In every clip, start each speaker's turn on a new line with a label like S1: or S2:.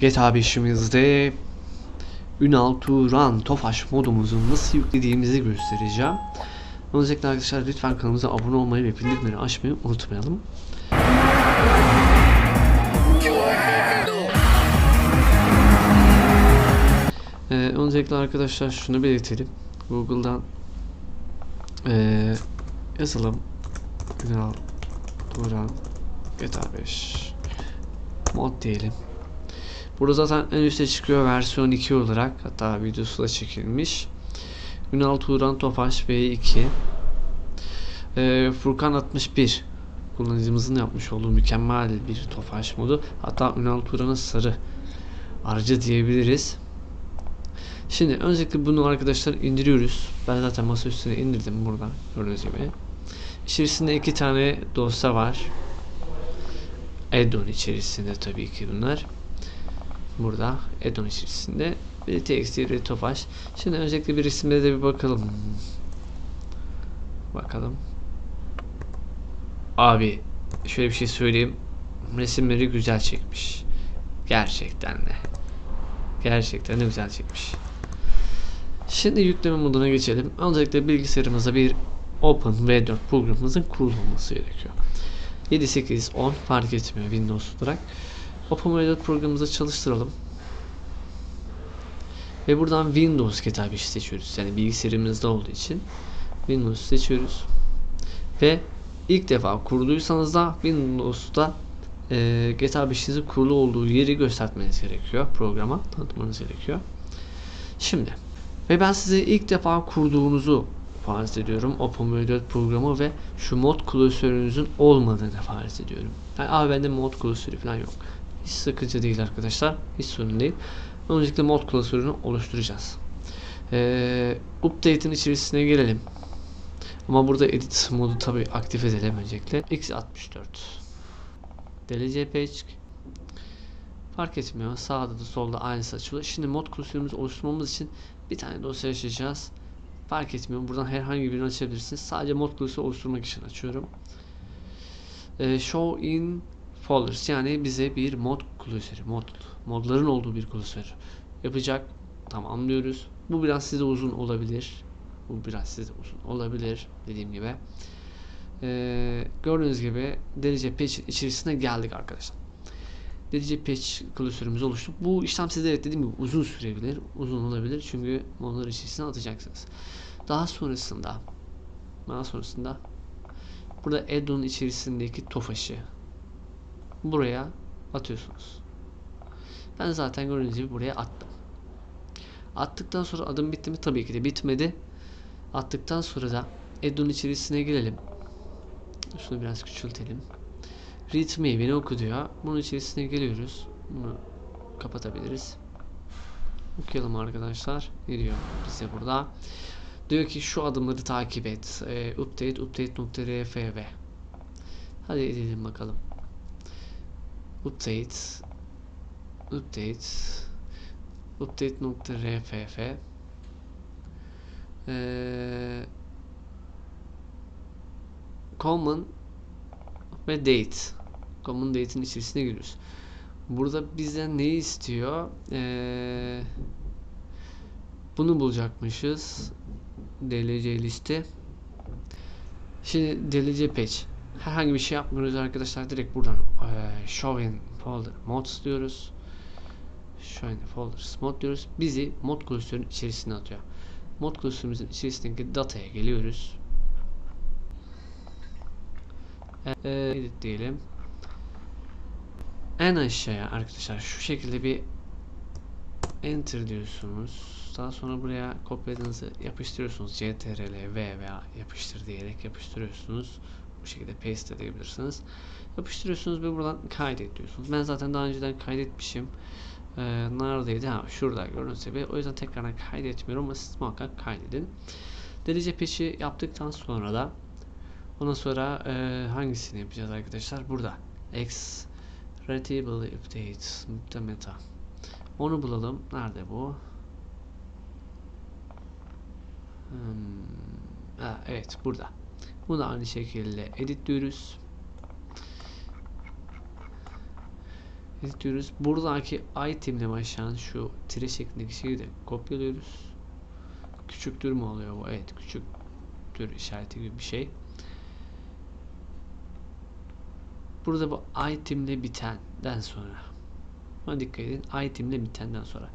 S1: GTA 5'imizde Ünal Turan Tofaş modumuzu nasıl yüklediğimizi göstereceğim. Öncelikle arkadaşlar lütfen kanalımıza abone olmayı ve bildirimleri açmayı unutmayalım. Ee, öncelikle arkadaşlar şunu belirtelim. Google'dan ee, yazalım. Ünal Turan GTA 5 mod diyelim. Burada zaten en üstte çıkıyor versiyon 2 olarak hatta videosu da çekilmiş. Ünal Turan Tofaş V2 ee, Furkan 61 kullanıcımızın yapmış olduğu mükemmel bir Tofaş modu. Hatta Ünal Turan'ın sarı aracı diyebiliriz. Şimdi öncelikle bunu arkadaşlar indiriyoruz. Ben zaten masa üstüne indirdim burada gördüğünüz gibi. İçerisinde iki tane dosya var. Addon içerisinde tabii ki bunlar. Burada Addon içerisinde bir TXT bir Tofaş. Şimdi öncelikle bir resimde de bir bakalım. Bakalım. Abi şöyle bir şey söyleyeyim. Resimleri güzel çekmiş. Gerçekten de. Gerçekten de güzel çekmiş. Şimdi yükleme moduna geçelim. Öncelikle bilgisayarımıza bir Open V4 programımızın kurulması gerekiyor. 7, 8, 10 fark etmiyor Windows olarak. Open V4 programımızı çalıştıralım. Ve buradan Windows kitabı seçiyoruz. Yani bilgisayarımızda olduğu için Windows seçiyoruz. Ve ilk defa kurduysanız da Windows'ta e, GTA 5'inizin kurulu olduğu yeri göstermeniz gerekiyor. Programa tanıtmanız gerekiyor. Şimdi ve ben size ilk defa kurduğunuzu farz ediyorum. OpenVR4 programı ve şu mod klasörünüzün olmadığını farz ediyorum. Yani abi bende mod klasörü falan yok. Hiç sıkıcı değil arkadaşlar. Hiç sorun değil. Öncelikle mod klasörünü oluşturacağız. Ee, update'in içerisine gelelim. Ama burada edit modu tabi aktif edelim öncelikle. x64 DLC page fark etmiyor. Sağda da solda aynısı açılıyor. Şimdi mod klasörümüzü oluşturmamız için bir tane dosya açacağız. Fark etmiyor. Buradan herhangi birini açabilirsiniz. Sadece mod klasörü oluşturmak için açıyorum. Ee, show in folders yani bize bir mod klasörü, mod modların olduğu bir klasör yapacak. Tamam diyoruz. Bu biraz size uzun olabilir. Bu biraz size uzun olabilir dediğim gibi. Ee, gördüğünüz gibi derece patch içerisine geldik arkadaşlar. Derece patch klasörümüz oluştu. Bu işlem size evet dediğim gibi uzun sürebilir. Uzun olabilir çünkü modlar içerisine atacaksınız. Daha sonrasında daha sonrasında burada addon içerisindeki tofaşı buraya atıyorsunuz. Ben zaten gördüğünüz gibi buraya attım. Attıktan sonra adım bitti mi? Tabii ki de bitmedi. Attıktan sonra da addon içerisine gelelim. Şunu biraz küçültelim. Readme beni oku diyor. Bunun içerisine geliyoruz. Bunu kapatabiliriz. Okuyalım arkadaşlar. Ne diyor bize burada? Diyor ki şu adımları takip et. E, update update.rfv Hadi edelim bakalım. Update update update.rff ee, common ve date common date'in içerisine giriyoruz. Burada bizden ne istiyor? Ee, bunu bulacakmışız. DLC liste. Şimdi DLC page. Herhangi bir şey yapmıyoruz arkadaşlar. Direkt buradan e, show in folder mods diyoruz. Show in folders mod diyoruz. Bizi mod klasörünün içerisine atıyor. Mod klasörümüzün içerisindeki dataya geliyoruz. Edit diyelim. En aşağıya arkadaşlar şu şekilde bir enter diyorsunuz. Daha sonra buraya kopyaladığınızı yapıştırıyorsunuz. CTRL V veya yapıştır diyerek yapıştırıyorsunuz. Bu şekilde paste edebilirsiniz. Yapıştırıyorsunuz ve buradan kaydet diyorsunuz. Ben zaten daha önceden kaydetmişim. Ee, neredeydi? Ha şurada gördüğünüz gibi. O yüzden tekrardan kaydetmiyorum ama siz muhakkak kaydedin. Derece peşi yaptıktan sonra da ondan sonra e, hangisini yapacağız arkadaşlar? Burada. X Readable Update Meta. Onu bulalım. Nerede bu? Hmm. Ha, evet burada. Bunu aynı şekilde edit diyoruz. İzliyoruz. Buradaki itemle başlayan şu tire şeklindeki şeyi de kopyalıyoruz. Küçüktür mü oluyor bu? Evet küçüktür işareti gibi bir şey. Burada bu itemle bitenden sonra Buna dikkat edin. Itemle bitenden sonra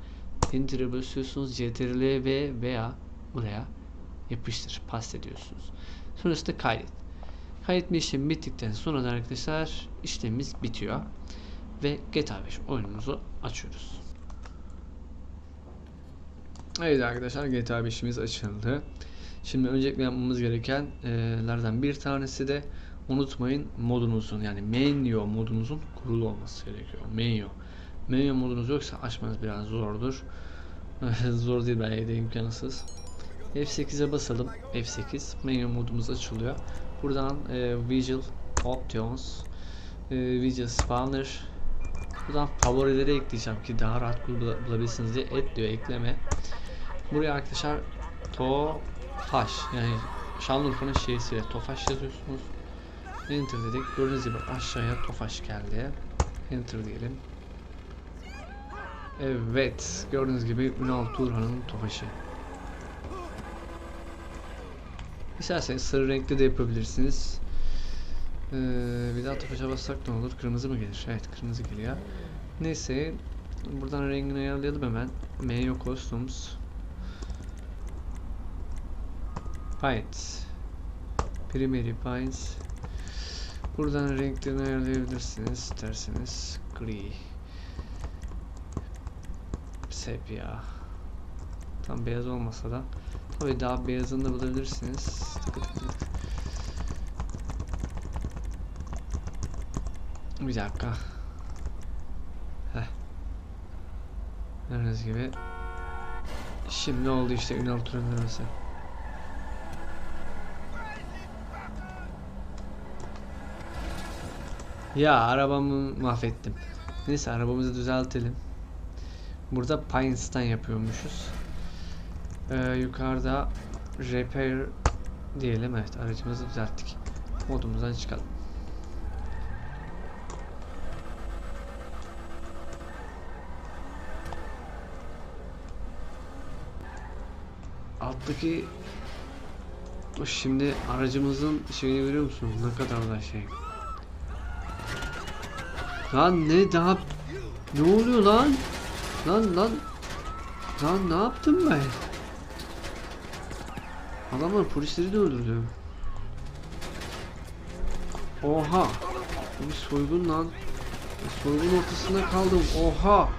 S1: Enter'e basıyorsunuz. CTRL ve veya buraya yapıştır. Paste ediyorsunuz. Sonrasında kaydet. Kaydetme işlemi bittikten sonra da arkadaşlar işlemimiz bitiyor. Ve GTA 5 oyunumuzu açıyoruz. Evet arkadaşlar GTA 5'imiz açıldı. Şimdi öncelikle yapmamız gerekenlerden bir tanesi de unutmayın modunuzun yani menu modunuzun kurulu olması gerekiyor. Menu. Menu modunuz yoksa açmanız biraz zordur. Zor değil belki de imkansız. F8'e basalım. F8 menu modumuz açılıyor. Buradan e, Visual Options e, Visual Spawner Buradan favorileri ekleyeceğim ki daha rahat bul- bulabilirsiniz diye et diyor ekleme. Buraya arkadaşlar Tofaş yani Şanlıurfa'nın şehirsiyle Tofaş yazıyorsunuz. Enter dedik. Gördüğünüz gibi aşağıya Tofaş geldi. Enter diyelim. Evet. Gördüğünüz gibi Ünal Turhan'ın Tofaş'ı. İsterseniz sarı renkli de yapabilirsiniz. Ee, bir daha Tofaş'a bassak ne olur? Kırmızı mı gelir? Evet kırmızı geliyor. Neyse. Buradan rengini ayarlayalım hemen. Mayo Costumes. Paints. Primary Paints. Buradan renklerini ayarlayabilirsiniz isterseniz. Gri. Sepia. Tam beyaz olmasa da. Tabii daha beyazını da bulabilirsiniz. Tıkı tıkı tıkı. Bir dakika. Heh. Gördüğünüz gibi. Şimdi oldu işte Ünal arası. Ya arabamı mahvettim. Neyse arabamızı düzeltelim. Burada Pines'tan yapıyormuşuz. Ee, yukarıda Repair diyelim. Evet aracımızı düzelttik. Modumuzdan çıkalım. Alttaki şimdi aracımızın şeyini görüyor musun? Ne kadar da şey. Lan ne daha ne oluyor lan? Lan lan Lan ne yaptım ben? Adamlar polisleri de öldürdü. Oha. Bu bir soygun lan. Soygun ortasında kaldım. Oha.